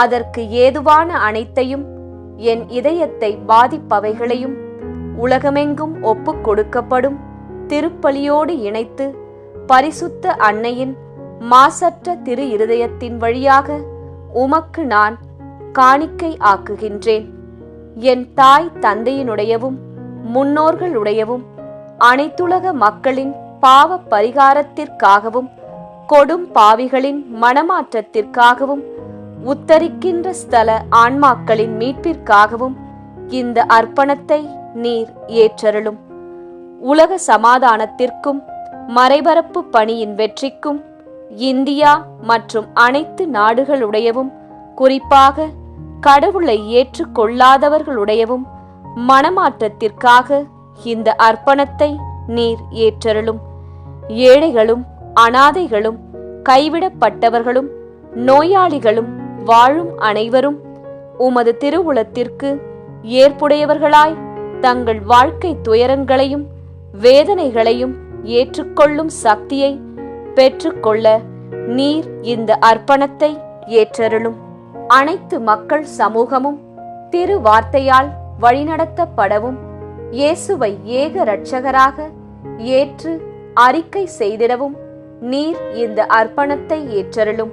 அதற்கு ஏதுவான அனைத்தையும் என் இதயத்தை பாதிப்பவைகளையும் உலகமெங்கும் ஒப்புக் கொடுக்கப்படும் திருப்பலியோடு இணைத்து பரிசுத்த அன்னையின் மாசற்ற திரு இருதயத்தின் வழியாக உமக்கு நான் காணிக்கை ஆக்குகின்றேன். என் தாய் தந்தையினுடையவும் முன்னோர்களுடையவும் அனைத்துலக மக்களின் பாவ பரிகாரத்திற்காகவும் கொடும் பாவிகளின் மனமாற்றத்திற்காகவும் உத்தரிக்கின்ற ஸ்தல ஆன்மாக்களின் மீட்பிற்காகவும் இந்த அர்ப்பணத்தை நீர் ஏற்றருளும். உலக சமாதானத்திற்கும் மறைபரப்பு பணியின் வெற்றிக்கும் இந்தியா மற்றும் அனைத்து நாடுகளுடையவும் குறிப்பாக கடவுளை ஏற்றுக்கொள்ளாதவர்களுடையவும் மனமாற்றத்திற்காக இந்த அர்ப்பணத்தை நீர் ஏற்றருளும். ஏழைகளும் அனாதைகளும் கைவிடப்பட்டவர்களும் நோயாளிகளும் வாழும் அனைவரும் உமது திருவுளத்திற்கு ஏற்புடையவர்களாய் தங்கள் வாழ்க்கை துயரங்களையும் வேதனைகளையும் ஏற்றுக்கொள்ளும் சக்தியை பெற்றுக்கொள்ள நீர் இந்த அர்ப்பணத்தை ஏற்றருளும். அனைத்து மக்கள் சமூகமும் திரு வார்த்தையால் வழிநடத்தப்படவும் இயேசுவை ஏக இரட்சகராக ஏற்று அறிக்கை செய்திடவும் நீர் இந்த அர்ப்பணத்தை ஏற்றருளும்.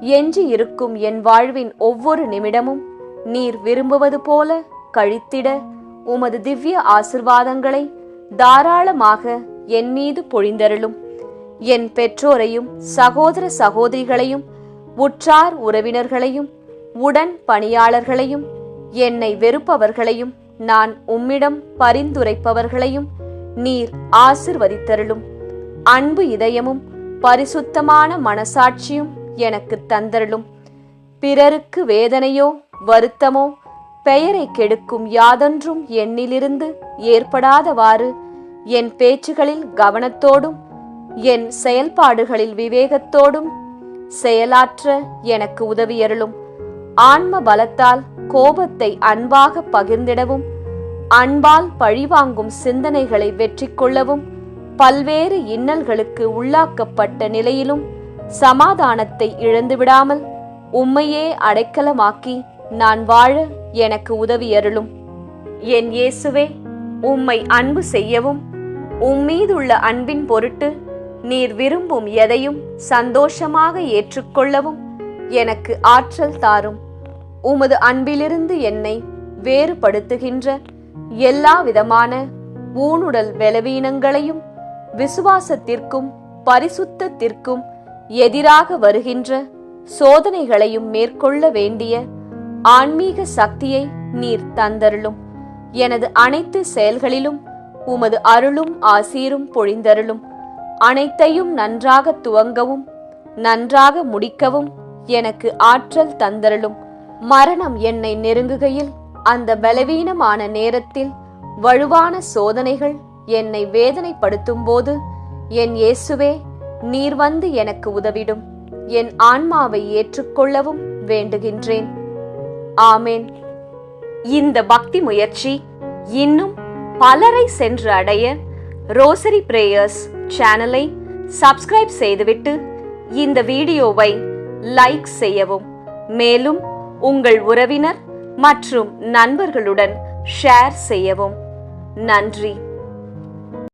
எஞ்சி இருக்கும் என் வாழ்வின் ஒவ்வொரு நிமிடமும் நீர் விரும்புவது போல கழித்திட உமது திவ்ய ஆசிர்வாதங்களை தாராளமாக என் மீது பொழிந்தருளும். என் பெற்றோரையும் சகோதர சகோதரிகளையும் உற்றார் உறவினர்களையும் உடன் பணியாளர்களையும் என்னை வெறுப்பவர்களையும் நான் உம்மிடம் பரிந்துரைப்பவர்களையும் நீர் ஆசிர்வதித்தருளும். அன்பு இதயமும் பரிசுத்தமான மனசாட்சியும் எனக்கு தந்தருளும். பிறருக்கு வேதனையோ வருத்தமோ பெயரை கெடுக்கும் யாதொன்றும் என்னிலிருந்து ஏற்படாதவாறு என் பேச்சுகளில் கவனத்தோடும் என் செயல்பாடுகளில் விவேகத்தோடும் செயலாற்ற எனக்கு உதவியருளும். ஆன்ம பலத்தால் கோபத்தை அன்பாக பகிர்ந்திடவும் அன்பால் பழிவாங்கும் சிந்தனைகளை வெற்றி கொள்ளவும் பல்வேறு இன்னல்களுக்கு உள்ளாக்கப்பட்ட நிலையிலும் சமாதானத்தை இழந்துவிடாமல் உம்மையே அடைக்கலமாக்கி நான் வாழ எனக்கு உதவியருளும் என் இயேசுவே உம்மை அன்பு செய்யவும் உம்மீதுள்ள அன்பின் பொருட்டு நீர் விரும்பும் எதையும் சந்தோஷமாக ஏற்றுக்கொள்ளவும் எனக்கு ஆற்றல் தாரும். உமது அன்பிலிருந்து என்னை வேறுபடுத்துகின்ற எல்லா விதமான ஊனுடல் பலவீனங்களையும் விசுவாசத்திற்கும் பரிசுத்தத்திற்கும் எதிராக வருகின்ற சோதனைகளையும் மேற்கொள்ள வேண்டிய ஆன்மீக சக்தியை நீர் தந்தருளும். எனது அனைத்து செயல்களிலும் உமது அருளும் ஆசீரும் பொழிந்தருளும். அனைத்தையும் நன்றாக துவங்கவும் நன்றாக முடிக்கவும் எனக்கு ஆற்றல் தந்தருளும். மரணம் என்னை நெருங்குகையில் அந்த பலவீனமான நேரத்தில் வலுவான சோதனைகள் என்னை வேதனைப்படுத்தும் போது என் இயேசுவே நீர் வந்து எனக்கு உதவிடும். என் ஆன்மாவை ஏற்றுக்கொள்ளவும் வேண்டுகின்றேன். ஆமேன். இந்த பக்தி முயற்சி இன்னும் பலரை சென்று அடைய ரோசரி பிரேயர்ஸ் சேனலை சப்ஸ்கிரைப் செய்துவிட்டு இந்த வீடியோவை லைக் செய்யவும். மேலும் உங்கள் உறவினர் மற்றும் நண்பர்களுடன் ஷேர் செய்யவும். நன்றி.